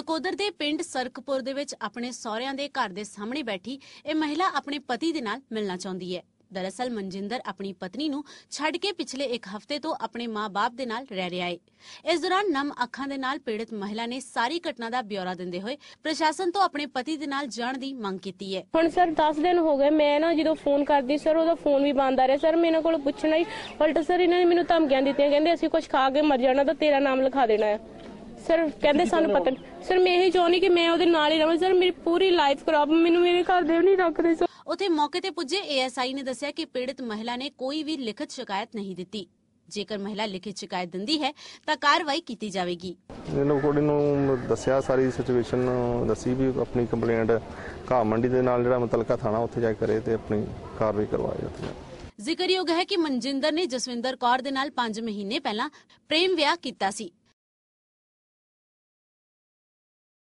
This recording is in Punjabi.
ਨਕੋਦਰ ਦੇ ਪਿੰਡ ਸਰਕਪੁਰ ਦੇ ਵਿੱਚ ਆਪਣੇ ਸਹੁਰਿਆਂ ਦੇ ਘਰ ਦੇ ਸਾਹਮਣੇ ਬੈਠੀ ਇਹ ਮਹਿਲਾ ਆਪਣੇ ਪਤੀ ਦੇ ਨਾਲ ਮਿਲਣਾ ਚਾਹੁੰਦੀ ਹੈ। ਦਰਅਸਲ ਮਨਜਿੰਦਰ ਆਪਣੀ ਪਤਨੀ ਨੂੰ ਛੱਡ ਕੇ ਪਿਛਲੇ ਇੱਕ ਹਫ਼ਤੇ ਤੋਂ ਆਪਣੇ ਮਾਂ-ਬਾਪ ਦੇ ਨਾਲ ਰਹਿ ਰਿਹਾ ਹੈ ਇਸ ਦੌਰਾਨ ਨਮ ਅੱਖਾਂ ਦੇ ਨਾਲ ਪੀੜਤ ਮਹਿਲਾ ਨੇ ਸਾਰੀ ਘਟਨਾ ਦਾ ਬਿਊਰਾ ਦਿੰਦੇ ਹੋਏ ਪ੍ਰਸ਼ਾਸਨ ਤੋਂ ਆਪਣੇ ਪਤੀ ਦੇ ਨਾਲ ਜਾਣ ਦੀ ਮੰਗ ਕੀਤੀ ਹੈ। ਹੁਣ ਸਰ 10 ਦਿਨ ਹੋ ਗਏ, ਮੈਂ ਨਾ ਜਦੋਂ ਫੋਨ ਕਰਦੀ ਸਰ, ਉਹਦਾ ਫੋਨ ਵੀ ਬੰਦ ਆ ਰਿਹਾ। ਸਰ, ਮੇਰੇ ਕੋਲ ਪੁੱਛਣਾ ਹੀ, ਉਲਟਾ ਸਰ, ਇਹਨਾਂ ਨੇ ਮੈਨੂੰ ਧਮਕੀਆਂ ਦਿੱਤੀਆਂ, ਕਹਿੰਦੇ ਅਸੀਂ ਕੁਝ ਖਾ ਕੇ ਮਰ ਜਾਣਾ, ਤਾਂ ਤੇਰਾ ਨਾਮ ਲਿਖਾ ਦੇਣਾ ਹੈ। ਸਰ ਕਹਿੰਦੇ ਸਾਨੂੰ ਪਤਾ ਨਹੀਂ। ਸਰ ਮੈਂ ਇਹੀ ਚਾਹੁੰਦੀ ਕਿ ਮੈਂ ਉਹਦੇ ਨਾਲ ਹੀ ਰਵਾਂ। ਸਰ ਮੇਰੀ ਪੂਰੀ ਲਾਈਫ ਖਰਾਬ ਮੈਨੂੰ ਮੇਰੇ ਘਰ ਦੇ ਵੀ ਨਹੀਂ ਰੱਖਦੇ ਸਰ। ਉਥੇ ਮੌਕੇ ਤੇ ਪੁੱਜੇ ਏਐਸਆਈ ਨੇ ਦੱਸਿਆ ਕਿ ਪੀੜਤ ਮਹਿਲਾ ਨੇ ਕੋਈ ਵੀ ਲਿਖਤ ਸ਼ਿਕਾਇਤ ਨਹੀਂ ਦਿੱਤੀ। ਜੇਕਰ ਮਹਿਲਾ ਲਿਖਿਤ ਸ਼ਿਕਾਇਤ ਦਿੰਦੀ ਹੈ ਤਾਂ ਕਾਰਵਾਈ ਕੀਤੀ ਜਾਵੇਗੀ। ਇਹਨੂੰ ਕੁੜੀ ਨੂੰ ਦੱਸਿਆ ਸਾਰੀ ਸਿਚੁਏਸ਼ਨ ਦੱਸੀ ਵੀ ਆਪਣੀ ਕੰਪਲੇਂਟ ਘਾਹ ਮੰਡੀ ਦੇ ਨਾਲ ਜਿਹੜਾ ਮੁਤਲਕਾ ਥਾਣਾ ਉੱਥੇ ਜਾ ਕੇ ਕਰੇ ਤੇ ਆਪਣੀ ਕਾਰਵਾਈ ਕਰਵਾਏ ਉੱਥੇ ਜ਼ਿਕਰਯੋਗ ਹੈ ਕਿ ਮਨਜਿੰਦਰ ਨੇ ਜਸਵਿੰਦਰ ਕੌਰ ਦੇ ਨਾਲ 5 ਮਹੀਨੇ ਪਹਿਲਾਂ ਪ੍ਰੇਮ ਵਿਆਹ ਕੀਤਾ ਸੀ।